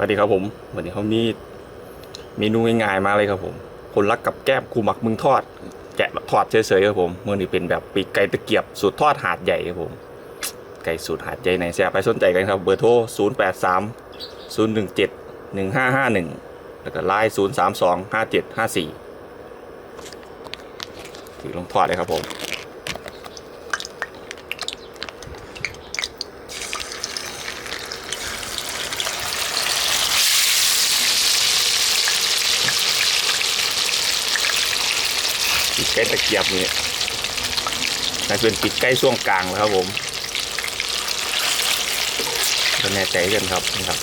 สวัสดีครับผมวันนี้เขามีเมนูง่ายๆมาเลยครับผม คนรักกับแก้มคูหมักมึงทอด แกะทอดเฉยๆครับผมเมื่อนี้เป็นแบบปีกไก่ตะเกียบสูตรทอดหาดใหญ่ครับผม ไก่สูตรหาดใหญ่ไหนแซ่ไปสนใจกันครับเบอร์โทร 0 8 3 0 1 7 1 5 5 1 แล้วก็ไลน์0 3 2 5 7 5 4ถือลงทอดเลยครับผม ใกล้ตะเกียบนี่น่าจะเป็นปิดใกล้ช่วงกลางแล้วครับผมก็แน่ใจกันครับนี่ครับ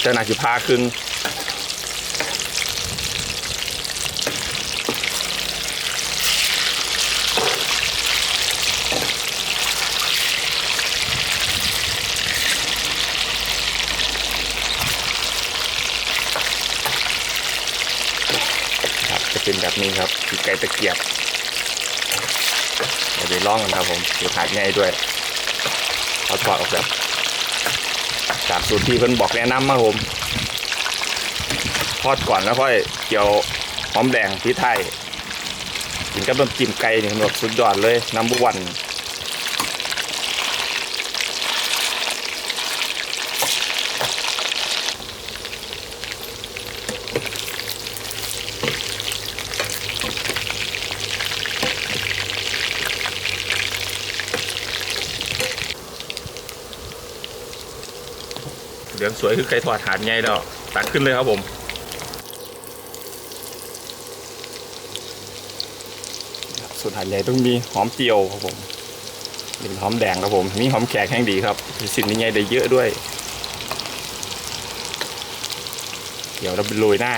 เจ้าหน้าที่พาขึ้น แบบนี้ครับปีกไก่ตะเกียบเดี๋ยวไปลองกันครับผมสูตรหาดง่ายด้วยเอาทอดออกแบบตามสูตรที่เพิ่นบอกแนะนำมาผมทอดก่อนแล้วค่อยเกี่ยวหอมแดงพริกไทยกินกับน้ำจิ้มไก่นี่มับสุดยอดเลยน้ำบุวัน เหลืองสวยคือไก่ทอดหาดไงแล้วตักขึ้นเลยครับผมส่วนหาดใหญ่ต้องมีหอมเจียวครับผมเป็นหอมแดงครับผมมีหอมแขกแห้งดีครับมีสิ่งนี้ไงได้เยอะด้วย เดี๋ยวเราไปโรยหน้า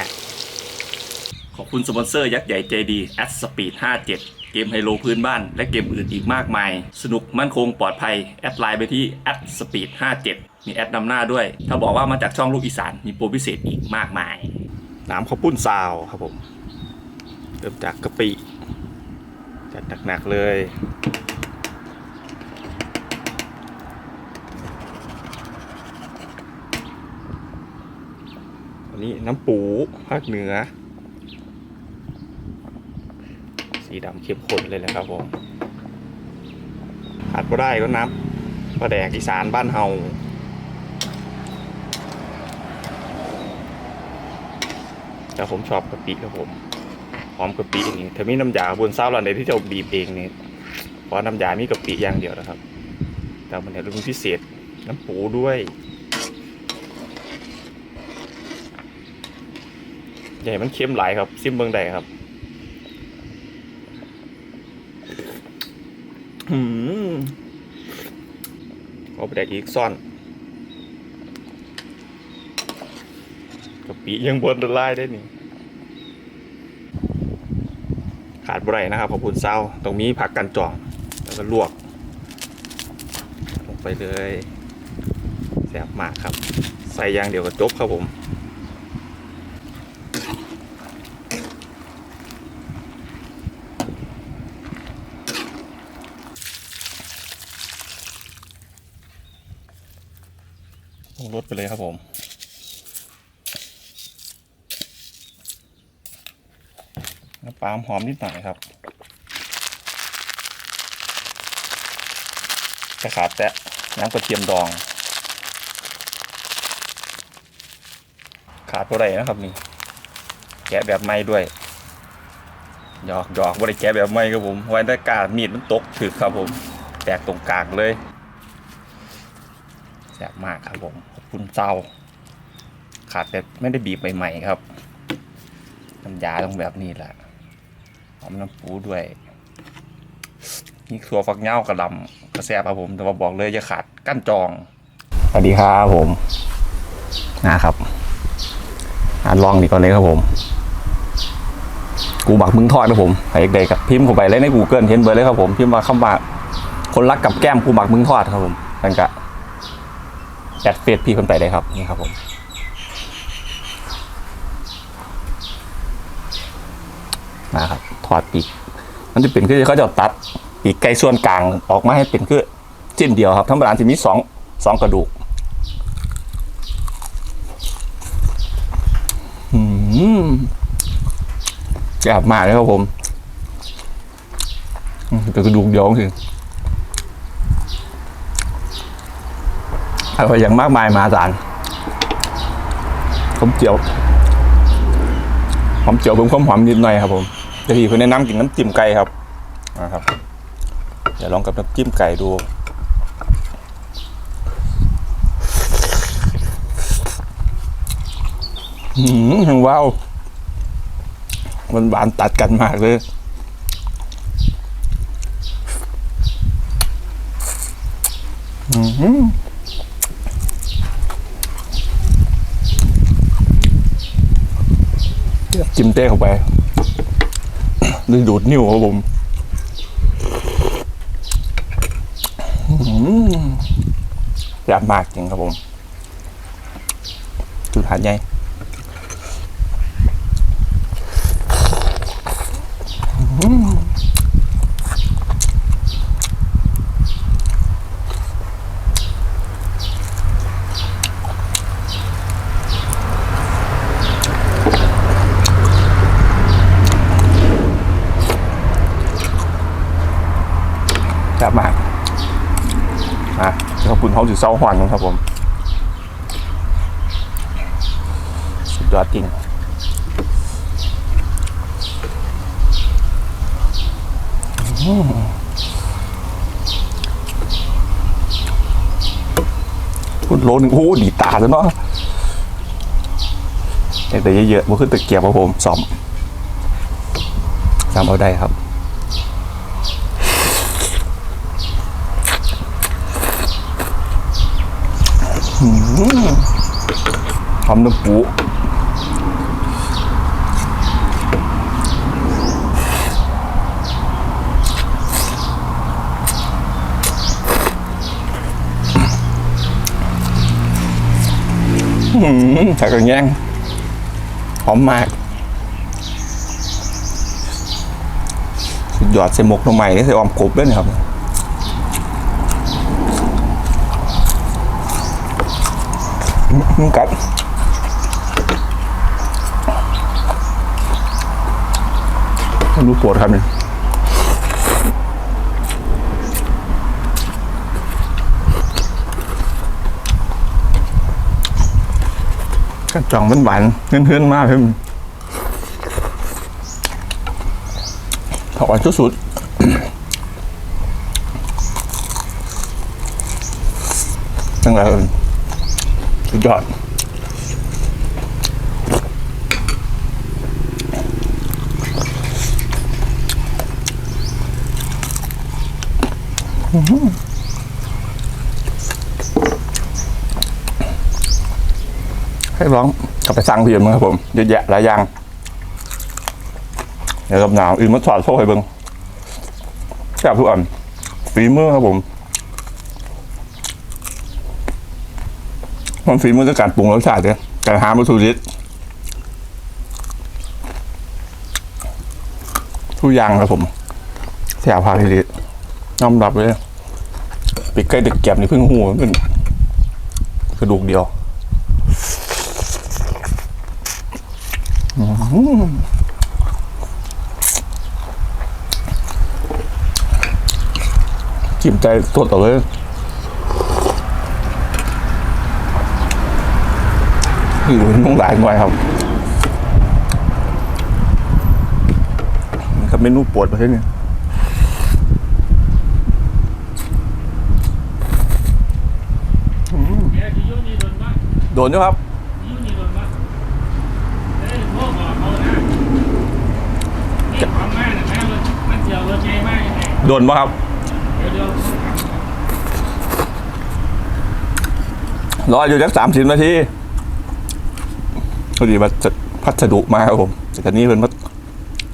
ขอบคุณสปอนเซอร์ยักษ์ใหญ่ใจดี a d Speed 57เกมไฮโลพื้นบ้านและเกมอื่นอีกมากมาย สนุกมั่นคงปลอดภัย แอดไลน์ไปที่ a d Speed 57 มีแอดนำหน้าด้วย ถ้าบอกว่ามาจากช่องลูกอีสานมีโปรพิเศษอีกมากมายน้ำข้าวปุ้นซาวครับผมเริ่มจากกะปิจัดหนักๆเลยอันนี้น้ำปูภาคเหนือ สีดำเข้มข้นเลยนะครับผมขาดก็ได้ก็น้ำปลาแดกอีสานบ้านเฮา แต่ผมชอบกะปิครับผมหอมกะปิอย่างนี่ถ้ามีน้ำยาบนเศร้าหลันใดที่จะบีบเองนี่เพราะน้ำยามีกะปิอย่างเดียวนะครับ แต่มันเนี่ยรุ่นพิเศษน้ำปูด้วยใหญ่มันเค็มหลายครับ ซิมเบิงใดครับหืมเอาไปแดกอีกซ่อน กะปิยังบนละลายได้นี่ ขาดบ่ไรนะครับขอบคุณเศร้าตรงนี้ผักกันจองแล้วก็ลวก ลงไปเลยแซ่บมากครับ ใส่ยางเดียวก็จบครับผมลงรถไปเลยครับผม น้ำปลาหอมนิดหน่อยครับ จะขาดแต่น้ำกระเทียมดอง ขาดตัวใดนะครับนี่ แกะแบบไม่ด้วยหยอกหยอกบริแกะแบบไม่ครับผมไว้ได้กาดมีดมันตกถึกครับผม แตกตรงกลางเลยแซ่บมากครับผม ขอบคุณเจ้า ขาดแต่ไม่ได้บีบใหม่ๆครับน้ำยาต้องแบบนี้แหละ อมน้ำปูด้วยนี่ครัวฟักเง่ากระดำกระแซบครับผม แต่ว่าบอกเลยจะขาดกั้นจอง สวัสดีครับผมนะครับอ่านลองดีก่อนเลยครับผม กูบักมึงทอดครับผมใครเด็กๆกับพิมพ์เข้าไปเลยใน Google เห็นเบอร์เลยครับผม พิมพ์มาคำว่าคนรักกับแก้มกูบักมึงทอดครับผมนั่นก็แอดเฟซพี่คนไปได้ครับนี่ครับผมนะครับ ถอดปีกมันจะเป็นคือเขาจะตัดปีกไก่ส่วนกลางออกมาให้เป็นคือจิ้นเดียวครับทั้งร้านจะมีสองสองกระดูกมแซ่บมากเลยครับผมแต่กระดูกเดียวคืออร่อยอย่างมากมายมหาศาลผมเจียวหอมเจียวเพิ่มความหอมนิดหน่อยครับผม จะทีคนแนะนำกินน้ำจิ้มไก่ครับนะครับเดี๋ยวลองกับน้ำจิ้มไก่ดูอืมว้าวมันหวานตัดกันมากเลยอืมจิ้มเต้เข้าไป ดึงดูดนิ้วครับผมอืมแซ่บมากจริงครับผมจุดหาดใหญ่ แซ่บมากอะขอบ คุณเขาถือเซาหวานครับผม สุดยอดจริงพูดโลนึงโอ้ดีตาแล้วเนาะแต่เยอะๆมันขึ้นตะเกียบครับผมสอมสามเอาได้ครับ หอมน้ำปูอื้อหือใส่กระแยงหอมมาก สุดยอดใส่หมกหน่อไม้ใส่ออมกบด้วยนะครับ มันกัดมันรู้ปวดครับเนี่ยกระจ่องมันหวานเพื่อนๆมากเลยถอดสุดๆตั้งแต่ สุดยอดให้ร้องกลับไปสั่งเพียมครับผมเยอะแยะหลายอย่างเดี๋ยวกับหนาวอื่นมาถอดโซ่ให้เบิ้งแซ่บทุกอันฝีมือครับผม มันฝีมือในการปรุงรสชาติเนี่ยการหาวัตถุดิบทุกอย่างครับผมแซ่บพาทีเดียวยอมรับเลยปีกไก่ดึกแก็บนี่เพิ่งหูมันเป็นกระดูกเดียวจิ้มใจสดเอเลย อยู่ต้องหลายหน่อยครับครับเมนูปวดประเทศนี้แกที่ยูนี่โดนบ้างโดนอยู่ครับโดนบ้างเอ้ยพวกบอกเขานะนี่ะแม่เลยมันเจียวรถใหมครับรออยู่จักสามสิบนาที พอดีมาจัดพัสดุมาครับผมจากนี้เป็นมา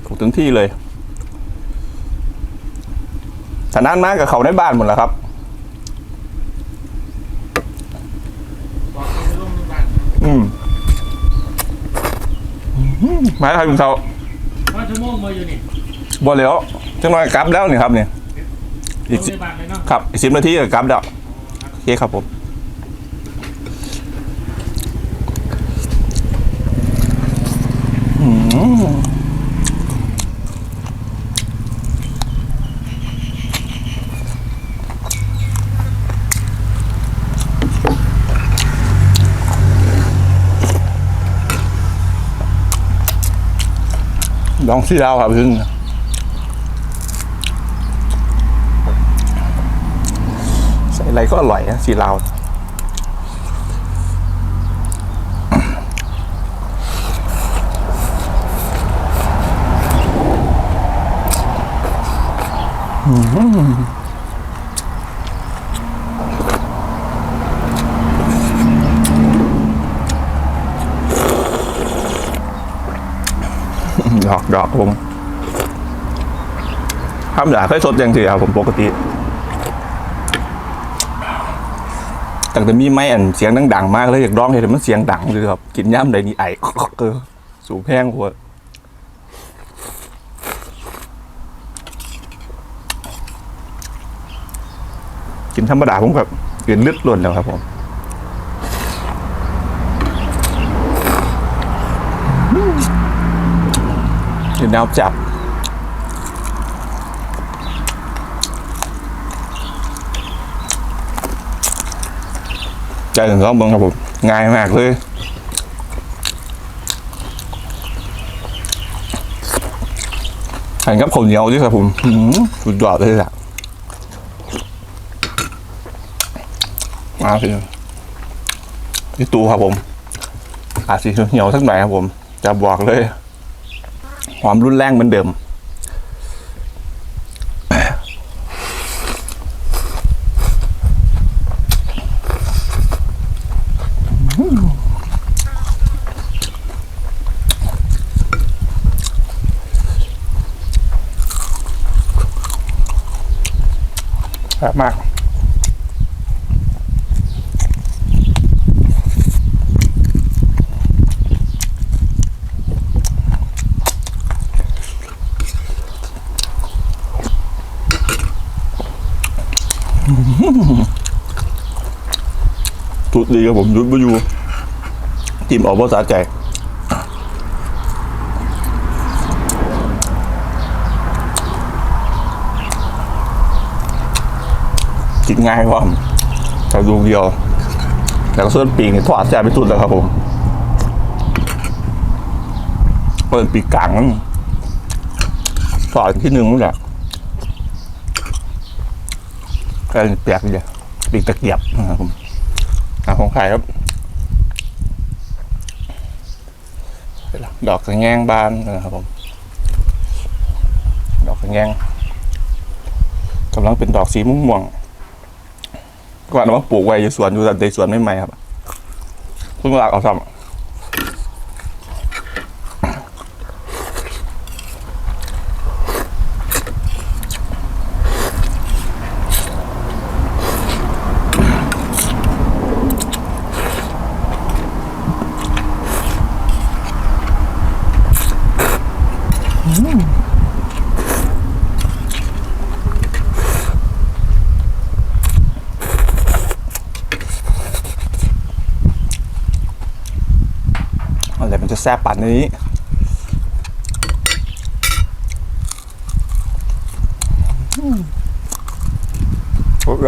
ถูกถึงที่เลยฐานานมากกับเขาในบ้านหมดแล้วครับอืมหมาแล้วครับคุณเขาว่าชั่วโมงมาอยู่นี่บ่แล้วจังหวะกลับแล้วนี่ครับเนี่ยอีกสิบนาะครับอีกสิบนาทีก็กลับแล้วโอเคครับผม อืม ลองซีดาวครับพึ่งใส่อะไรก็อร่อยนะสีลาวด อกดอกผมทำอยากให้สดย่างสิครับผมปกติตั้งแต่มีไม้อันเสียงดังๆมากเลยอยากร้องเห็นมันเสียงดังเลยครับ กินย่ำใดนี่ไอเออสูงแพงหัวกินธรรมดาผมแบบกินเลือดล้นแล้วครับผม กินแนวจับใจถึงสองเบิ้งครับผมง่ายมากเลยหันกับข้าวเหนียวด้วยครับผมอื้อหือสุดยอดเลยล่ะมาสินี่ตูครับผม อาจสีเหนียวสักหน่อยครับผม จะบอกเลย หอมรุนแรงเหมือนเดิมแซ่บมากุดดีครับผมยุดไปอยู่ทีมออกภาษาใจกินง่ายว่าแต่ดูเดียวแล้วก็ส่วนปีกนี่ทอดแซ่บไปสุดแล้วครับผมเปิดปีกกลางนั่นทอดที่หนึ่งนั่นแหละก็แปลกดีปีกตะเกียบนะครับผม ของขายครับ ดอกสะแงงบานนะครับผม ดอกกระแงงกำลังเป็นดอกสีม่วงๆก่อนเอาปลูกไว้อยู่สวนอยู่แต่ในสวนไม่ใหม่ครับเพิ่งลากเอาซ้ำ แซ่บปันนี้อืมโอ้ย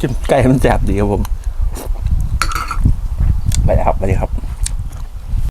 จิ้มไก่มันแซ่บดีครับผม ไปนะครับสวัสดีครับ